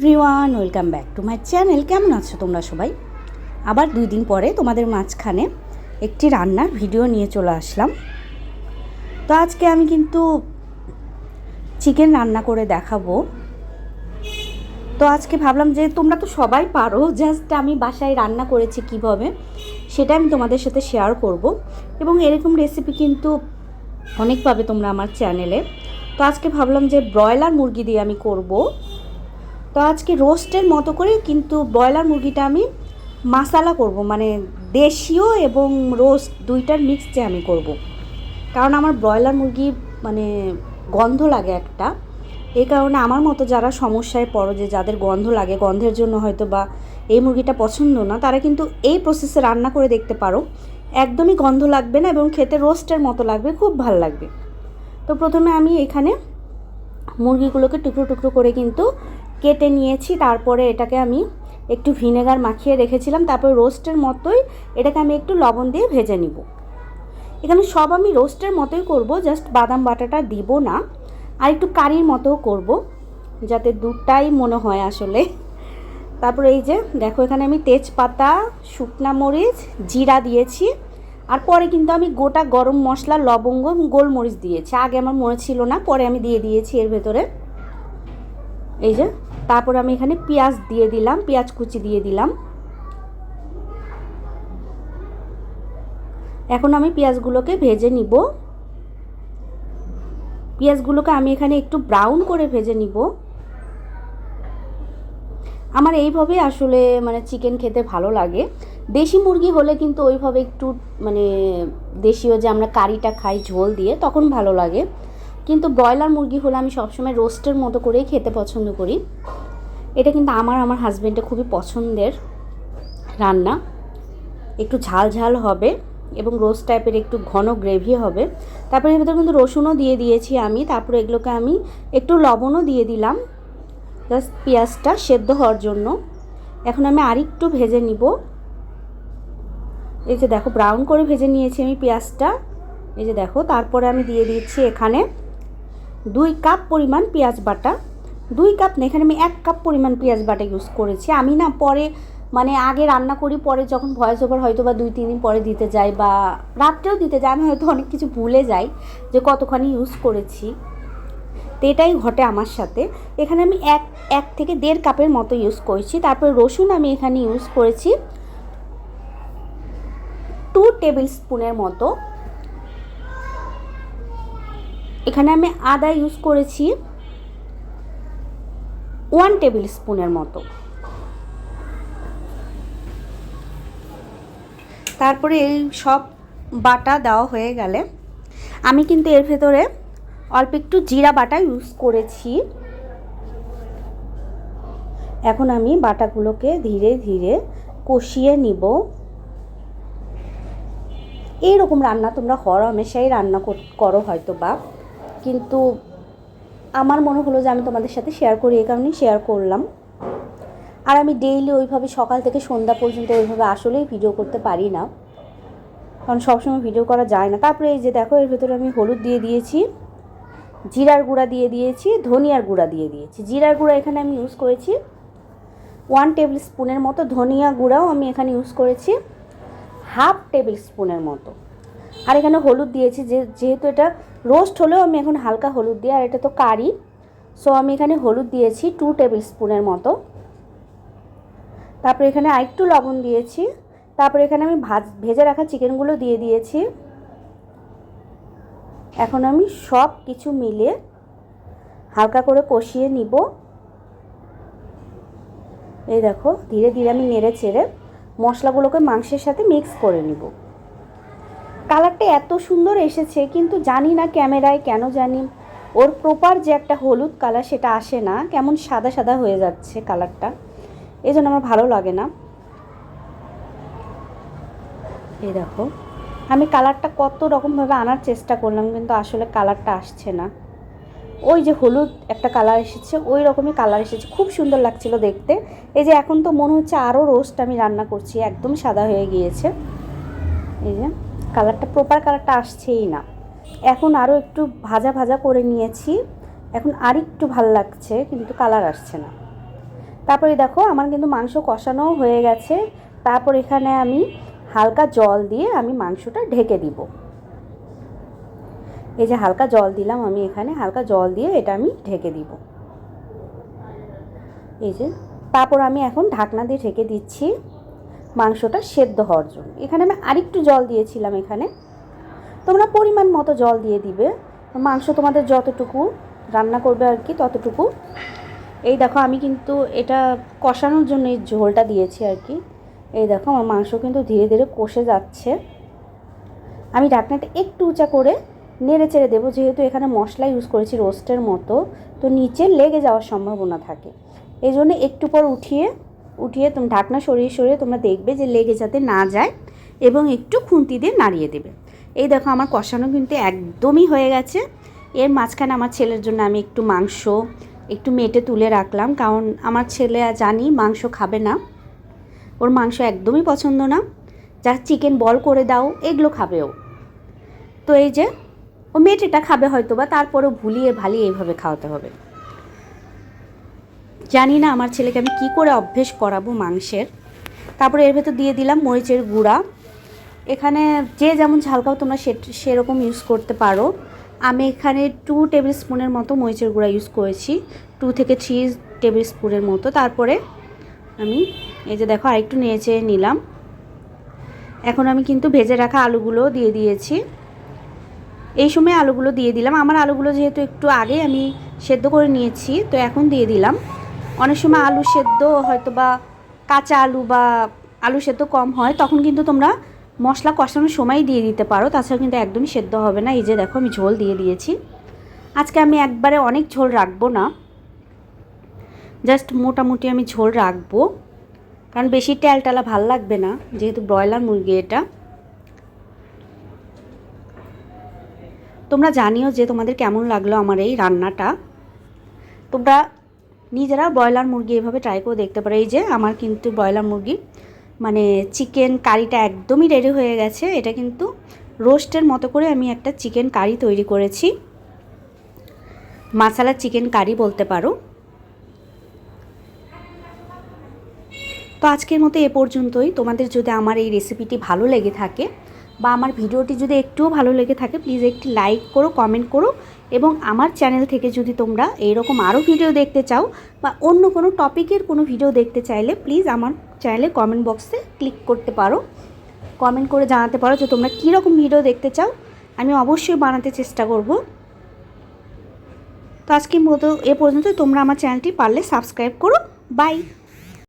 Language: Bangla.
Everyone, welcome back to my channel. কেমন আছো তোমরা সবাই? আবার দুই দিন পরে তোমাদের মাঝখানে একটি রান্নার ভিডিও নিয়ে চলে আসলাম। তো আজকে আমি কিন্তু চিকেন রান্না করে দেখাবো। তো আজকে ভাবলাম যে তোমরা তো সবাই পারো, জাস্ট আমি বাসায় রান্না করেছি কীভাবে, সেটা আমি তোমাদের সাথে শেয়ার করব। এবং এরকম রেসিপি কিন্তু অনেক পাবে তোমরা আমার চ্যানেলে তো আজকে ভাবলাম যে ব্রয়লার মুরগি দিয়ে আমি করব। তো আজকে রোস্টের মতো করে কিন্তু ব্রয়লার মুরগিটা আমি মাসালা করব মানে দেশীয় এবং রোস্ট দুইটার মিক্সডে আমি করব। কারণ আমার ব্রয়লার মুরগি মানে গন্ধ লাগে একটা। এই কারণে আমার মতো যারা সমস্যায় পড়ো, যে যাদের গন্ধ লাগে, গন্ধের জন্য হয়তো বা এই মুরগিটা পছন্দ না, তারা কিন্তু এই প্রসেসে রান্না করে দেখতে পারো। একদমই গন্ধ লাগবে না এবং খেতে রোস্টের মতো লাগবে, খুব ভালো লাগবে। তো প্রথমে আমি এখানে মুরগিগুলোকে টুকরো টুকরো করে কিন্তু কেটে নিয়েছি, তারপরে এটাকে আমি একটু ভিনেগার মাখিয়ে রেখেছিলাম, তারপরে রোস্টের মতোই এটাকে আমি একটু লবণ দিয়ে ভেজে নিব। এখানে সব আমি রোস্টের মতোই করব, জাস্ট বাদাম বাটাটা দিব না, আর একটু কারির মতোও করব, যাতে দুটাই মনে হয় আসলে। তারপরে এই যে, দেখো এখানে আমি তেজপাতা, শুকনা মরিচ, জিরা দিয়েছি, আর পরে কিন্তু আমি গোটা গরম মশলা, লবঙ্গ গোলমরিচ দিয়েছি। আগে আমার মনে ছিল না, পরে আমি দিয়ে দিয়েছি এর ভেতরে। এই যে তারপর আমি এখানে পেঁয়াজ দিয়ে দিলাম, পেঁয়াজ কুচি দিয়ে দিলাম। এখন আমি পেঁয়াজগুলোকে ভেজে নিব। পেঁয়াজগুলোকে আমি এখানে একটু ব্রাউন করে ভেজে নিব। আমার এইভাবে আসলে মানে চিকেন খেতে ভালো লাগে। দেশি মুরগি হলে কিন্তু ওইভাবে একটু মানে দেশীয় যে আমরা কারিটা খাই ঝোল দিয়ে, তখন ভালো লাগে। কিন্তু ব্রয়লার মুরগি হলে আমি সবসময় রোস্টের মতো করেই খেতে পছন্দ করি। এটা কিন্তু আমার আমার হাজব্যান্ডের খুবই পছন্দের রান্না। একটু ঝাল ঝাল হবে এবং রোস্ট টাইপের একটু ঘন গ্রেভি হবে। তারপরে এর ভিতরে কিন্তু রসুনও দিয়ে দিয়েছি আমি। তারপরে এগুলোকে আমি একটু লবণও দিয়ে দিলাম। জাস্ট পেঁয়াজটা সেদ্ধ হওয়ার জন্য। এখন আমি আরেকটু ভেজে নিব। এই যে দেখো ব্রাউন করে ভেজে নিয়েছি আমি পেঁয়াজটা। এই যে দেখো, তারপরে আমি দিয়ে দিচ্ছি এখানে দুই কাপ পরিমাণ পেঁয়াজ বাটা। দুই কাপ না, এখানে আমি এক কাপ পরিমাণ পেঁয়াজ বাটা ইউজ করেছি। আমি না পরে মানে আগে রান্না করি, পরে যখন ভয়েস ওভার হয়তো বা দুই, তিন দিন পরে দিতে যাই বা রাত্রেও দিতে যাই, আমি হয়তো অনেক কিছু ভুলে যাই যে কতখানি ইউজ করেছি। তো এটাই ঘটে আমার সাথে। এখানে আমি এক এক থেকে দেড় কাপের মতো ইউজ করেছি। তারপর রসুন আমি এখানে ইউজ করেছি। টু টেবিল স্পুনের মতো। এখানে আমি আদা ইউজ করেছি ওয়ান টেবিল স্পুনের মতো। তারপরে এই সব বাটা দেওয়া হয়ে গেলে আমি কিন্তু এর ভেতরে অল্প একটু জিরা বাটা ইউজ করেছি। এখন আমি বাটাগুলোকে ধীরে ধীরে কষিয়ে নিব। এইরকম রান্না তোমরা হর হামেশাই রান্না করো হয়তো বা কিন্তু আমার মনে হলো যে আমি তোমাদের সাথে শেয়ার করি এই কারণেই শেয়ার করলাম। আর আমি ডেইলি ওইভাবে সকাল থেকে সন্ধ্যা পর্যন্ত ওইভাবে আসলেই ভিডিও করতে পারি না। কারণ সবসময় ভিডিও করা যায় না। তারপরে এই যে দেখো, এর ভেতরে আমি হলুদ দিয়ে দিয়েছি, জিরার গুঁড়া দিয়ে দিয়েছি, ধনিয়ার গুঁড়া দিয়ে দিয়েছি। জিরার গুঁড়া এখানে আমি ইউজ করেছি ওয়ান টেবিল স্পুনের মতো। ধনিয়া গুঁড়াও আমি এখানে ইউজ করেছি হাফ টেবিল স্পুনের মতো। আর এখানে হলুদ দিয়েছি, যে যেহেতু এটা রোস্ট হলেও আমি এখন হালকা হলুদ দিই, আর এটা তো কারি। সো আমি এখানে হলুদ দিয়েছি টু টেবিল স্পুনের মতো। তারপরে এখানে আরেকটু লবণ দিয়েছি। তারপরে এখানে আমি ভাজ, ভেজে রাখা চিকেনগুলো দিয়ে দিয়েছি। এখন আমি সব কিছু মিলে হালকা করে কষিয়ে নিব। এই দেখো, ধীরে ধীরে আমি নেড়ে চেড়ে মশলাগুলোকে মাংসের সাথে মিক্স করে নিব। কালারটা এত সুন্দর এসেছে, কিন্তু জানি না ক্যামেরায় কেন জানি। ওর প্রপার যে একটা হলুদ কালার সেটা আসে না, কেমন সাদা সাদা হয়ে যাচ্ছে কালারটা। এই জন্য আমার ভালো লাগে না। এই দেখো, আমি কালারটা কত রকমভাবে আনার চেষ্টা করলাম, কিন্তু আসলে কালারটা আসছে না। ওই যে হলুদ একটা কালার এসেছে, ওই রকমই কালার এসেছে, খুব সুন্দর লাগছিল দেখতে। এই যে এখন তো মনে হচ্ছে আরও রোস্ট আমি রান্না করছি, একদম সাদা হয়ে গিয়েছে। এই যে। কালারটা প্রপার কালারটা আসছেই না। এখন আরও একটু ভাজা ভাজা করে নিয়েছি। এখন আর একটু ভালো লাগছে, কিন্তু কালার আসছে না। তারপরে দেখো, আমার কিন্তু মাংস কষানোও হয়ে গেছে। তারপর এখানে আমি হালকা জল দিয়ে আমি মাংসটা ঢেকে দিব। এই যে হালকা জল দিলাম, আমি এখানে হালকা জল দিয়ে এটা আমি ঢেকে দিব। এই যে, তারপর আমি এখন ঢাকনা দিয়ে ঢেকে দিচ্ছি। মাংসটা সেদ্ধ হওয়ার জন্য। এখানে আমি আরেকটু জল দিয়েছিলাম এখানে। তোমরা পরিমাণ মতো জল দিয়ে দিবে। মাংস তোমাদের যতটুকু রান্না করবে আর কি ততটুকু। এই দেখো, আমি কিন্তু এটা কষানোর জন্য এই ঝোলটা দিয়েছি আর কি। এই দেখো, আমার মাংস কিন্তু ধীরে ধীরে কষে যাচ্ছে। আমি ঢাকনাটা একটু উঁচা করে নেড়ে চেড়ে দেবো, যেহেতু এখানে মশলা ইউজ করেছি রোস্টের মতো। তো নিচে লেগে যাওয়ার সম্ভাবনা থাকে। এই জন্য একটু পর উঠিয়ে উঠিয়ে তুমি ঢাকনা সরিয়ে সরিয়ে তোমরা দেখবে যে লেগে যাতে না যায় এবং একটু খুন্তি দিয়ে নাড়িয়ে দেবে। এই দেখো আমার কষানো কিন্তু একদমই হয়ে গেছে। এর মাঝখানে আমার ছেলের জন্য আমি একটু মাংস একটু মেটে তুলে রাখলাম কারণ আমার ছেলে জানি মাংস খাবে না। ওর মাংস একদমই পছন্দ না। যা চিকেন বল করে দাও, এগুলো খাবে ও। তো এই যে ও মেটেটা খাবে হয়তো বা তারপরেও ভুলিয়ে ভালিয়ে এইভাবে খাওয়াতে হবে। জানি না আমার ছেলেকে আমি কি করে অভ্যেস করাবো মাংসের। তারপরে এর ভেতর দিয়ে দিলাম মরিচের গুঁড়া। এখানে যে যেমন ঝালকাও তোমরা সে সেরকম ইউজ করতে পারো। আমি এখানে টু টেবিল স্পুনের মতো মরিচের গুঁড়া ইউজ করেছি। টু থেকে থ্রি টেবিল স্পুনের মতো। তারপরে আমি এই যে দেখো আরেকটু নেড়েচে নিলাম। এখন আমি কিন্তু ভেজে রাখা আলুগুলো দিয়ে দিয়েছি। এই সময় আলুগুলো দিয়ে দিলাম। আমার আলুগুলো যেহেতু একটু আগে আমি সেদ্ধ করে নিয়েছি, তো এখন দিয়ে দিলাম। অনেক সময় আলু সেদ্ধ হয়তো বা কাঁচা আলু বা আলু সেদ্ধ কম হয়, তখন কিন্তু তোমরা মশলা কষানোর সময় দিয়ে দিতে পারো। তাছাড়া কিন্তু একদমই সেদ্ধ হবে না। এই যে দেখো, আমি ঝোল দিয়ে দিয়েছি। আজকে আমি একবারে অনেক ঝোল রাখব না। জাস্ট মোটামুটি আমি ঝোল রাখব। কারণ বেশি টেলটালা ভালো লাগবে না, যেহেতু ব্রয়লার মুরগি এটা। তোমরা জানিও যে তোমাদের কেমন লাগল আমার এই রান্নাটা। তোমরা নিজেরা ব্রয়লার মুরগি এভাবে ট্রাই করে দেখতে পারো। এই যে আমার কিন্তু ব্রয়লার মুরগি মানে চিকেন কারিটা একদমই রেডি হয়ে গেছে। এটা কিন্তু রোস্টের মতো করে আমি একটা চিকেন কারি তৈরি করেছি। মাসালা চিকেন কারি বলতে পারো। তো আজকের মতো এ পর্যন্তই। তোমাদের যদি আমার এই রেসিপিটি ভালো লেগে থাকে বা আমার ভিডিওটি যদি একটুও ভালো লেগে থাকে প্লিজ একটি লাইক করো কমেন্ট করো। এবং আমার চ্যানেল থেকে যদি তোমরা এইরকম আরও ভিডিও দেখতে চাও বা অন্য কোনো টপিকের কোনো ভিডিও দেখতে চাইলে প্লিজ আমার চ্যানেলে কমেন্ট বক্সে ক্লিক করতে পারো। কমেন্ট করে জানাতে পারো যে তোমরা কীরকম ভিডিও দেখতে চাও। আমি অবশ্যই বানাতে চেষ্টা করব। তো আজকের মতো এ পর্যন্ত। তোমরা আমার চ্যানেলটি পারলে সাবস্ক্রাইব করো। বাই।